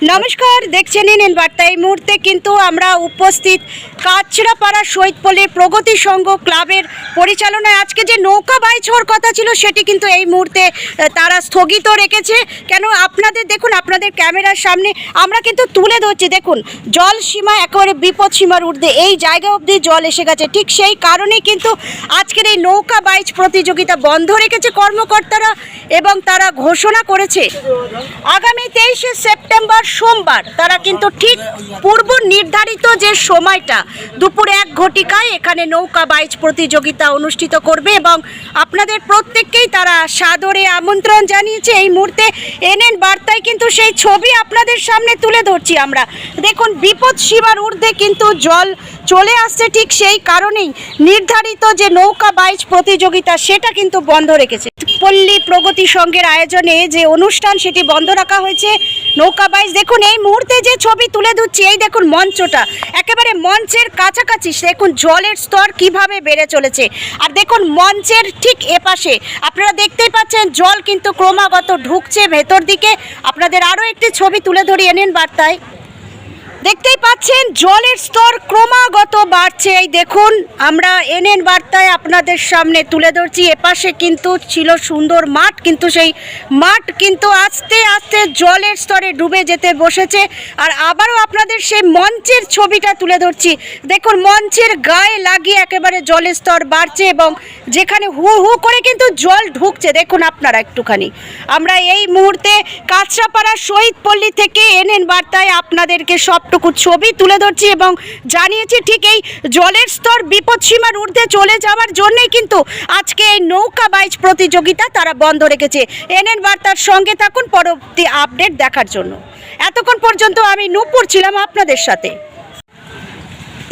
নমস্কার, দেখছেন এন বার্তা। এই মুহূর্তে কিন্তু আমরা উপস্থিত কাছড়াপাড়া শহীদপল্লীর প্রগতি সংঘ ক্লাবের পরিচালনায়। আজকে যে নৌকা বাইচ হওয়ার কথা ছিল, সেটি কিন্তু এই মুহূর্তে তারা স্থগিত রেখেছে। কেন আপনাদের, দেখুন, আপনাদের ক্যামেরার সামনে আমরা কিন্তু তুলে ধরছি। দেখুন, জল সীমা একেবারে বিপদ সীমার ঊর্ধ্বে। এই জায়গা অবধি জল এসে গেছে। ঠিক সেই কারণেই কিন্তু আজকের এই নৌকা বাইচ প্রতিযোগিতা বন্ধ রেখেছে কর্মকর্তারা এবং তারা ঘোষণা করেছে। আগামী তেইশে সেপ্টেম্বর সোমবার তারা কিন্তু ঠিক পূর্ব নির্ধারিত যে সময়টা, দুপুরে এক ঘটিকায় এখানে নৌকা বাইচ প্রতিযোগিতা অনুষ্ঠিত করবে এবং আপনাদের প্রত্যেককেই তারা সাদরে আমন্ত্রণ জানিয়েছে। এই মুহূর্তে এনএন বার্তায় কিন্তু সেই ছবি আপনাদের সামনে তুলে ধরছি আমরা। দেখুন, বিপদ সীমার ঊর্ধ্বে কিন্তু জল চলে আসছে ঠিক সেই কারণেই নির্ধারিত যে নৌকা বাইচ প্রতিযোগিতা, সেটা কিন্তু বন্ধ রেখেছে। পল্লী প্রগতি সংঘের আয়োজনে যে অনুষ্ঠান, সেটি বন্ধ রাখা হয়েছে। নৌকা বাইচ, দেখুন, এই মুহূর্তে যে ছবি তুলে ধরছি, এই দেখুন মঞ্চটা। একেবারে মঞ্চের কাছাকাছি, দেখুন, জলের স্তর কীভাবে বেড়ে চলেছে। আর দেখুন, মঞ্চের ঠিক এপাশে, আপনারা দেখতেই পাচ্ছেন, জল কিন্তু ক্রমাগত ঢুকছে ভেতর দিকে। আপনাদের আরও একটি ছবি তুলে ধরি এনেন বার্তায়। দেখতেই পাচ্ছেন, জলের স্তর ক্রমাগত বাড়ছে। এই দেখুন, আমরা এনএন বার্তায় আপনাদের সামনে তুলে ধরছি। এপাশে কিন্তু ছিল সুন্দর মাঠ, কিন্তু সেই মাঠ কিন্তু আস্তে আস্তে জলের স্তরে ডুবে যেতে বসেছে। আর আবারও আপনাদের সেই মঞ্চের ছবিটা তুলে ধরছি। দেখুন, মঞ্চের গায়ে লাগিয়ে একেবারে জলের স্তর বাড়ছে এবং যেখানে হু হু করে কিন্তু জল ঢুকছে। দেখুন আপনারা একটুখানি। আমরা এই মুহূর্তে কাঁচরাপাড়া শহীদ পল্লী থেকে এনএন বার্তায় আপনাদেরকে সবটুকু ছবি তুলে ধরছি এবং জানিয়েছি ঠিক এই জলের স্তর বিপদসীমার ঊর্ধ্বে চলে যাওয়ার জন্যই কিন্তু আজকে এই নৌকা বাইচ প্রতিযোগিতা তারা বন্ধ রেখেছে। এনএন বার্তার সঙ্গে থাকুন, পরবর্তী আপডেট দেখার জন্য। এতক্ষণ পর্যন্ত আমি নূপুর ছিলাম আপনাদের সাথে।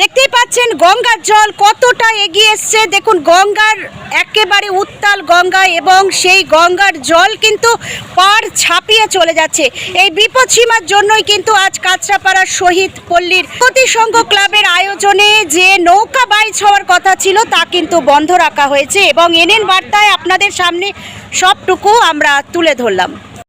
দেখতেই পাচ্ছেন গঙ্গার জল কতটা এগিয়ে এসছে। দেখুন, গঙ্গার একেবারে উত্তাল গঙ্গা এবং সেই গঙ্গার জল কিন্তু পার ছাপিয়ে চলে যাচ্ছে। এই বিপদ সীমার জন্যই কিন্তু আজ কাঁচরাপাড়ার শহীদ পল্লীর প্রতিসংঘ ক্লাবের আয়োজনে যে নৌকা বাইচ হওয়ার কথা ছিল, তা কিন্তু বন্ধ রাখা হয়েছে এবং এনএন বার্তায় আপনাদের সামনে সবটুকু আমরা তুলে ধরলাম।